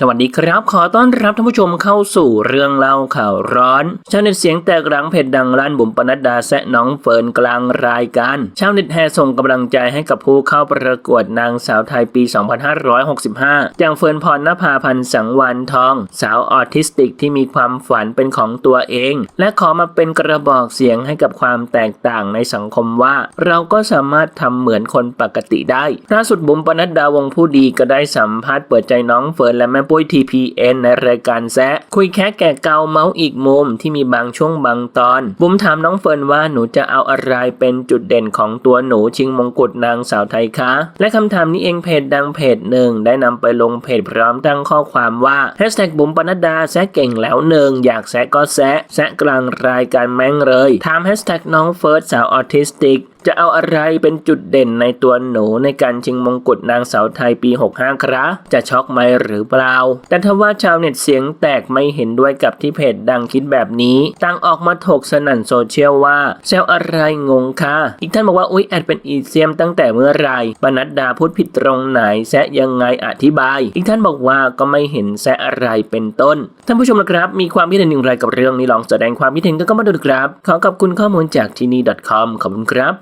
สวัสดีครับ ขอต้อนรับท่านผู้ชมเข้าสู่เรื่องเล่าข่าวร้อนชาวเน็ตเสียงแตกหลังเพจดังร้านบุ๋มปนัดดาแซะน้องเฟิร์นกลางรายการชาวเน็ตแห่ส่งกำลังใจให้กับผู้เข้าประกวดนางสาวไทยปี 2565อย่างเฟิร์นพรณภาพันธ์สังวานทอง สาวออทิสติกที่มีความฝันเป็นของตัวเอง และขอมาเป็นกระบอกเสียงให้กับความแตกต่างในสังคมว่า เราก็สามารถทำเหมือนคนปกติได้ล่าสุดบุ๋มปนัดดาวงผู้ดีก็ได้สัมภาษณ์เปิดใจน้องเฟิร์นและแม่ปุ้ย TPN ในรายการแซะคุยแค่แก่เกาเมาส์อีกมุมที่มีบางช่วงบางตอน บุ๋มถามน้องเฟิร์นว่าหนูจะเอาอะไรเป็นจุดเด่นของตัวหนูชิงมงกุฎนางสาวไทยคะ และคำถามนี้เองเพจดังเพจหนึ่งได้นำไปลงเพจพร้อมตั้งข้อความว่าแฮชแท็กบุ๋มปนัดดาแซะเก่งแล้วหนึ่งอยากแซะก็แซะแซะกลางรายการแม่งเลยถามแฮชแท็กน้องเฟิร์สสาวออทิสติก จะเอาอะไรเป็นจุดเด่นในตัวหนูในการชิงมงกุฎนางสาวไทยปี 65 ครับ จะช็อกไหมหรือเปล่า แต่ถ้าว่าชาวเน็ตเสียงแตกไม่เห็นด้วยกับที่เพจดังคิดแบบนี้ต่างออกมาถกสนั่นโซเชียลว่าแซวอะไรงงค่ะ อีกท่านบอกว่าอุ๊ยแอดเป็นอีเซียมตั้งแต่เมื่อไหรปนัดดาพูดผิดตรงไหนแซะยังไงอธิบาย อีกท่านบอกว่าก็ไม่เห็นแซะอะไรเป็นต้น ท่านผู้ชมนะครับ มีความคิดเห็นอย่างไรกับเรื่องนี้ลองแสดงความคิดเห็นกันก็มาดูครับ ขอขอบคุณข้อมูลจากที่นี่ .com ขอบคุณครับ